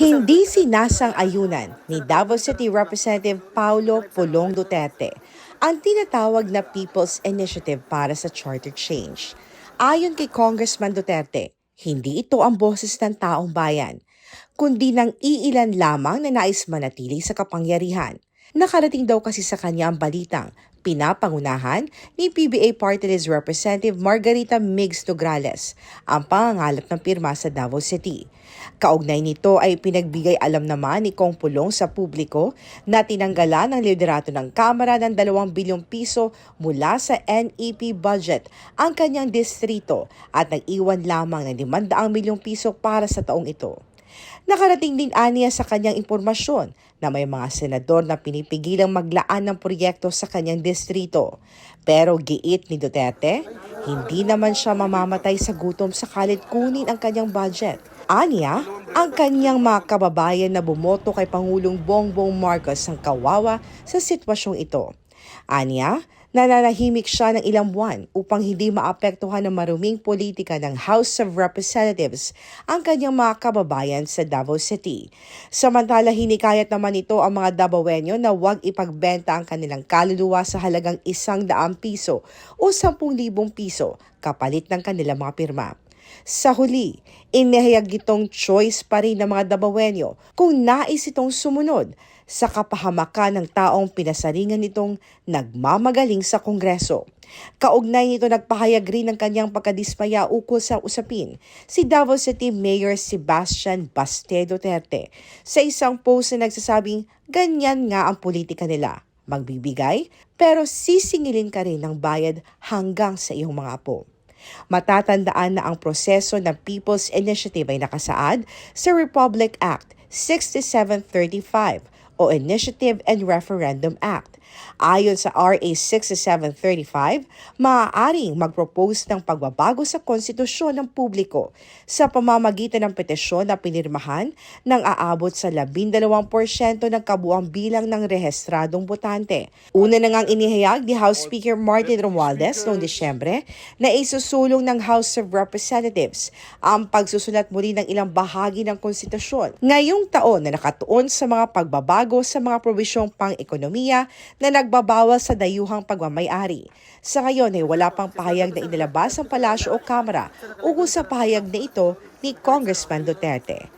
Hindi sinasang ayunan ni Davao City Representative Paulo Pulong Duterte ang tinatawag na People's Initiative para sa Charter Change. Ayon kay Congressman Duterte, hindi ito ang boses ng taong bayan, kundi ng iilan lamang na nais manatili sa kapangyarihan. Nakarating daw kasi sa kanya ang balitang pinapangunahan ni PBA Party Representative Margarita Migs Nograles ang pangangalap ng pirma sa Davao City. Kaugnay nito ay pinagbigay alam naman ni Kong Pulong sa publiko na tinanggalan ng liderato ng Kamara ng 2 bilyong piso mula sa NEP budget ang kanyang distrito at nag-iwan lamang ng 500 milyong piso para sa taong ito. Nakarating din aniya sa kanyang impormasyon na may mga senador na pinipigilang maglaan ng proyekto sa kanyang distrito. Pero giit ni Duterte, hindi naman siya mamamatay sa gutom sakalit kunin ang kanyang budget. Aniya, ang kanyang mga kababayan na bumoto kay Pangulong Bongbong Marcos ang kawawa sa sitwasyong ito. Aniya, nananahimik siya ng ilang buwan upang hindi maapektuhan ng maruming politika ng House of Representatives ang kanyang mga kababayan sa Davao City. Samantala, hinikayat naman ito ang mga Davaoenyo na huwag ipagbenta ang kanilang kaluluwa sa halagang isang daang piso o sampung libong piso kapalit ng kanilang mga pirma. Sa huli, inihayag itong choice pa rin ng mga Dabawenyo kung nais itong sumunod sa kapahamakan ng taong pinasaringan nitong nagmamagaling sa Kongreso. Kaugnay nito nagpahayag rin ng kanyang pagkadismaya ukol sa usapin si Davao City Mayor Sebastian Baste Duterte sa isang post na nagsasabing ganyan nga ang politika nila magbibigay pero sisingilin ka rin ng bayad hanggang sa iyong mga apo. Matatandaan na ang proseso ng People's Initiative ay nakasaad sa Republic Act 6735 o Initiative and Referendum Act. Ayon sa RA 6735, maaaring mag-propose ng pagbabago sa konstitusyon ng publiko sa pamamagitan ng petisyon na pinirmahan ng aabot sa 12% ng kabuang bilang ng rehestradong botante. Una na ngang inihayag ni House Speaker Martin Romualdez noong Disyembre na isusulong ng House of Representatives ang pagsusulat muli ng ilang bahagi ng konstitusyon ngayong taon na nakatuon sa mga pagbabago sa mga probisyong pang-ekonomiya na nagbabawal sa dayuhang pagmamayari. Sa ngayon ay wala pang pahayag na inilabas ang palasyo o kamera ukol sa pahayag na ito ni Congressman Duterte.